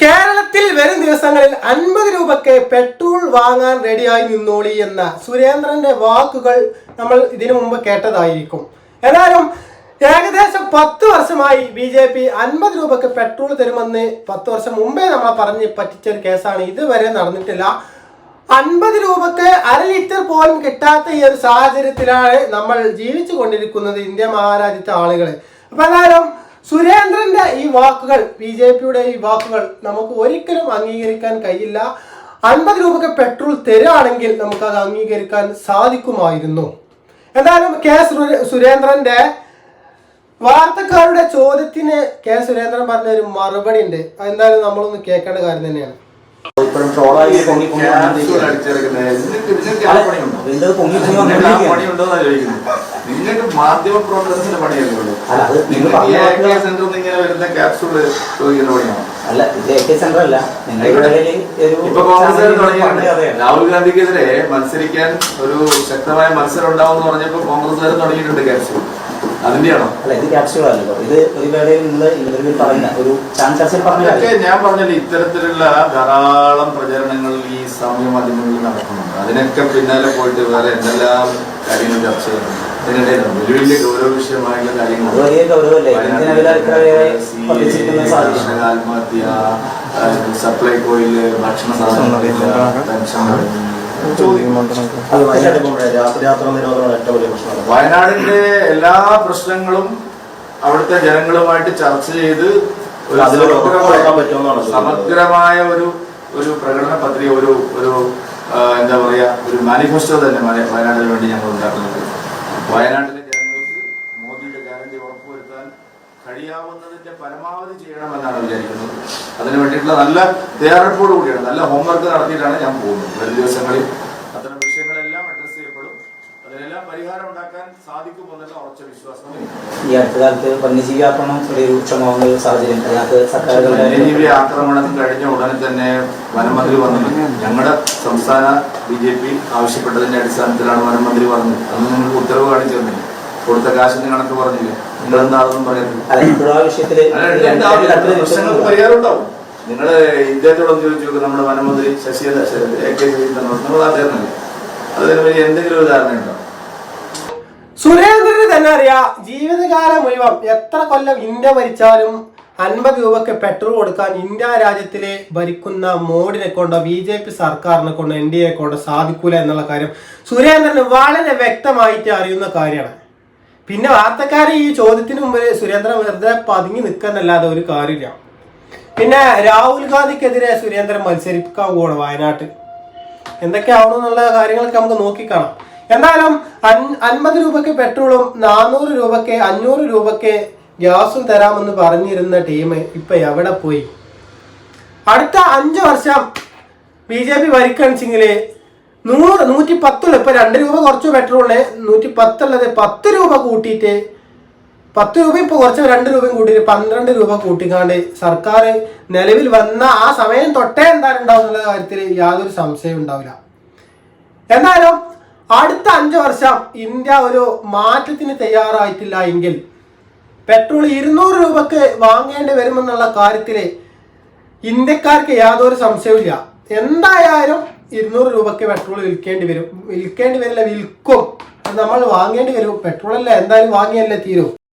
കേരളത്തിൽ വരും ദിവസങ്ങളിൽ അൻപത് രൂപയ്ക്ക് പെട്രോൾ വാങ്ങാൻ റെഡിയായി നിന്നോളി എന്ന സുരേന്ദ്രന്റെ വാക്കുകൾ നമ്മൾ ഇതിനു മുമ്പ് കേട്ടതായിരിക്കും. എന്നാലും ഏകദേശം പത്ത് വർഷമായി ബി ജെ പി അൻപത് രൂപയ്ക്ക് പെട്രോൾ തരുമെന്ന് പത്ത് വർഷം മുമ്പേ നമ്മൾ പറഞ്ഞ് പറ്റിച്ച ഒരു കേസാണ്. ഇതുവരെ നടന്നിട്ടില്ല. അൻപത് രൂപക്ക് അര ലിറ്റർ പോലും കിട്ടാത്ത ഈ ഒരു സാഹചര്യത്തിലാണ് നമ്മൾ ജീവിച്ചു കൊണ്ടിരിക്കുന്നത് ഇന്ത്യ മഹാരാജ്യത്തെ ആളുകൾ അപ്പൊ എന്തായാലും സുരേന്ദ്രന്റെ ഈ വാക്കുകൾ ബി ജെ പിയുടെ ഈ വാക്കുകൾ നമുക്ക് ഒരിക്കലും അംഗീകരിക്കാൻ കഴിയില്ല. അൻപത് രൂപക്ക് പെട്രോൾ തരുകയാണെങ്കിൽ അത് അംഗീകരിക്കാൻ സാധിക്കുമായിരുന്നു. എന്തായാലും കെ സുരേന്ദ്രന്റെ വാർത്തക്കാരുടെ ചോദ്യത്തിന് കെ സുരേന്ദ്രൻ പറഞ്ഞ ഒരു മറുപടി ഉണ്ട്. എന്തായാലും നമ്മളൊന്ന് കേൾക്കേണ്ട കാര്യം തന്നെയാണ്. നിങ്ങൾക്ക് മാധ്യമ പ്രവർത്തനത്തിന്റെ പണിയല്ലേ സെന്ററിൽ നിന്ന് ഇങ്ങനെ വരുന്ന ക്യാപ്സൂൾ ചോദിക്കുന്ന പണിയാണോ? അല്ല ഇത് എ കെ സെന്റർ അല്ല. ഒരു ഇപ്പൊ കോൺഗ്രസ് ചാനലിൽ തുടങ്ങിയിട്ടുണ്ട് രാഹുൽ ഗാന്ധിക്കെതിരെ മത്സരിക്കാൻ ഒരു ശക്തമായ മത്സരം ഉണ്ടാവും എന്ന് പറഞ്ഞപ്പോ കോൺഗ്രസ്സുകാർ തുടങ്ങിയിട്ടുണ്ട് ക്യാപ്സൂൾ അതിന്റെയാണോ അല്ല ഇത് ക്യാപ്സ്യൂൾ അല്ലല്ലോ ഇത് ഒരു വേളയിൽ നിങ്ങൾ ഇന്റർവ്യൂ പറയുന്ന ഒരു ചാനൽ പറഞ്ഞ അതൊക്കെ കാര്യം. ഞാൻ പറഞ്ഞില്ല ഇത്തരത്തിലുള്ള ധാരാളം പ്രചരണങ്ങൾ ഈ സാമൂഹ്യ മാധ്യമങ്ങളിൽ നടക്കുന്നുണ്ട്. അതിനൊക്കെ പിന്നാലെ പോയിട്ട് വേറെ എന്തെല്ലാം കാര്യങ്ങൾ ചർച്ച ചെയ്യുന്നുണ്ട്. വലിയ വലിയ ഗൗരവ വിഷയമായുള്ള അത് കാര്യങ്ങൾ ആത്മഹത്യ സപ്ലൈകോയിൽ ഭക്ഷണ സാധനങ്ങളില്ല പെൻഷൻ വയനാടിന്റെ എല്ലാ പ്രശ്നങ്ങളും അവിടുത്തെ ജനങ്ങളുമായിട്ട് ചർച്ച ചെയ്ത് ഒരു സമഗ്രമായ- ഒരു ഒരു പ്രകടന പത്രിക ഒരു ഒരു എന്താ പറയാ ഒരു മാനിഫെസ്റ്റോ തന്നെ വയനാടിന് വേണ്ടി ഞങ്ങൾ ഉണ്ടാക്കുന്നുണ്ട് വയനാട്ടിലെ കഴിയാവുന്നതിന്റെ പരമാവധി ചെയ്യണമെന്നാണ് വിചാരിക്കുന്നത്. അതിന് വേണ്ടിയിട്ടുള്ള നല്ല തയ്യാറെടുപ്പോട് കൂടിയാണ് നല്ല ഹോംവർക്ക് നടത്തിയിട്ടാണ് ഞാൻ പോകുന്നത്. വരും ദിവസങ്ങളിൽ അത്തരം വിഷയങ്ങളെല്ലാം അഡ്രസ് ചെയ്യപ്പെടും. അതിനെല്ലാം പരിഹാരം ഉണ്ടാക്കാൻ സാധിക്കുമെന്നുള്ള ഉറച്ച വിശ്വാസം ഈ അടുത്ത കാലത്ത് വന്യജീവി ആക്രമണം രൂക്ഷമാവുന്ന ഒരു സാഹചര്യം. അതിനകത്ത് സർക്കാരുകളുടെ വന്യജീവി ആക്രമണം കഴിഞ്ഞ ഉടനെ തന്നെ വനമന്ത്രി വന്നത് ഞങ്ങളുടെ സംസ്ഥാന ബി ജെ പി ആവശ്യപ്പെട്ടതിന്റെ അടിസ്ഥാനത്തിലാണ് വനമന്ത്രി വന്നത്. അന്ന് നിങ്ങൾക്ക് ഉത്തരവ് കാണിച്ചു തന്നില്ല കൊടുത്ത കാശിന്റെ കണക്ക് പറഞ്ഞില്ല? നിങ്ങൾ എന്താണെന്നും പറയുന്നത് പ്രശ്നങ്ങൾക്ക്. നിങ്ങൾ ഇദ്ദേഹത്തോടൊന്ന് ചോദിച്ചു നോക്ക് നമ്മുടെ വനമന്ത്രി ശശിധര എ കെ ശശീന്ദ്രൻ നിങ്ങൾ അദ്ദേഹമല്ലേ അതിന് വലിയ എന്തെങ്കിലും ഒരു ധാരണയുണ്ടോ? സുരേന്ദ്രന് തന്നെ അറിയാം ജീവിതകാലം മുഴുവൻ എത്ര കൊല്ലം ഇന്ത്യ ഭരിച്ചാലും അൻപത് രൂപക്ക് പെട്രോൾ കൊടുക്കാൻ ഇന്ത്യ രാജ്യത്തിലെ ഭരിക്കുന്ന മോഡിനെ കൊണ്ടോ ബി ജെ പി സർക്കാരിനെ കൊണ്ടോ എൻ ഡി എ കൊണ്ടോ സാധിക്കൂല എന്നുള്ള കാര്യം സുരേന്ദ്രന് വളരെ വ്യക്തമായിട്ട് അറിയുന്ന കാര്യമാണ്. പിന്നെ വാർത്തക്കാരെ ഈ ചോദ്യത്തിന് മുമ്പ് സുരേന്ദ്രൻ വെറുതെ പതുങ്ങി നിൽക്കാന്നല്ലാതെ ഒരു കാര്യമില്ല. പിന്നെ രാഹുൽ ഗാന്ധിക്കെതിരെ സുരേന്ദ്രൻ മത്സരിക്കാൻ പോകണം വയനാട്ടിൽ എന്തൊക്കെയാവണം എന്നുള്ള കാര്യങ്ങളൊക്കെ നമുക്ക് നോക്കിക്കാണാം. എന്തായാലും അൻ- അൻപത് രൂപയ്ക്ക് പെട്രോളും നാനൂറ് രൂപയ്ക്ക് അഞ്ഞൂറ് രൂപയ്ക്ക് ഗ്യാസും തരാമെന്ന് പറഞ്ഞിരുന്ന ടീം ഇപ്പൊ എവിടെ പോയി? അടുത്ത അഞ്ച് വർഷം ബി ജെ പി ഭരിക്കണിച്ചെങ്കിൽ നൂറ് നൂറ്റി പത്തുള്ള ഇപ്പൊ രണ്ട് രൂപ കുറച്ച് പെട്രോളിന് നൂറ്റി പത്തുള്ളത് പത്ത് രൂപ കൂട്ടിയിട്ട് പത്ത് രൂപ ഇപ്പോൾ കുറച്ച് രണ്ട് രൂപയും കൂട്ടിയിട്ട് പന്ത്രണ്ട് രൂപ കൂട്ടിക്കാണ്ട് സർക്കാർ നിലവിൽ വന്ന ആ സമയം തൊട്ടേ എന്തായാലും എന്നുള്ള കാര്യത്തിൽ യാതൊരു സംശയവും ഉണ്ടാവില്ല. എന്നാലും അടുത്ത അഞ്ച് വർഷം ഇന്ത്യ ഒരു മാറ്റത്തിന് തയ്യാറായിട്ടില്ല എങ്കിൽ പെട്രോൾ ഇരുന്നൂറ് രൂപക്ക് വാങ്ങേണ്ടി വരുമെന്നുള്ള കാര്യത്തിൽ ഇന്ത്യക്കാർക്ക് യാതൊരു സംശയവുമില്ല. എന്തായാലും ഇരുന്നൂറ് രൂപക്ക് പെട്രോൾ വിൽക്കേണ്ടി വരും. വിൽക്കേണ്ടി വരില്ല വിൽക്കും. നമ്മൾ വാങ്ങേണ്ടി വരും. പെട്രോൾ അല്ല എന്തായാലും വാങ്ങിയല്ലേ തീരും.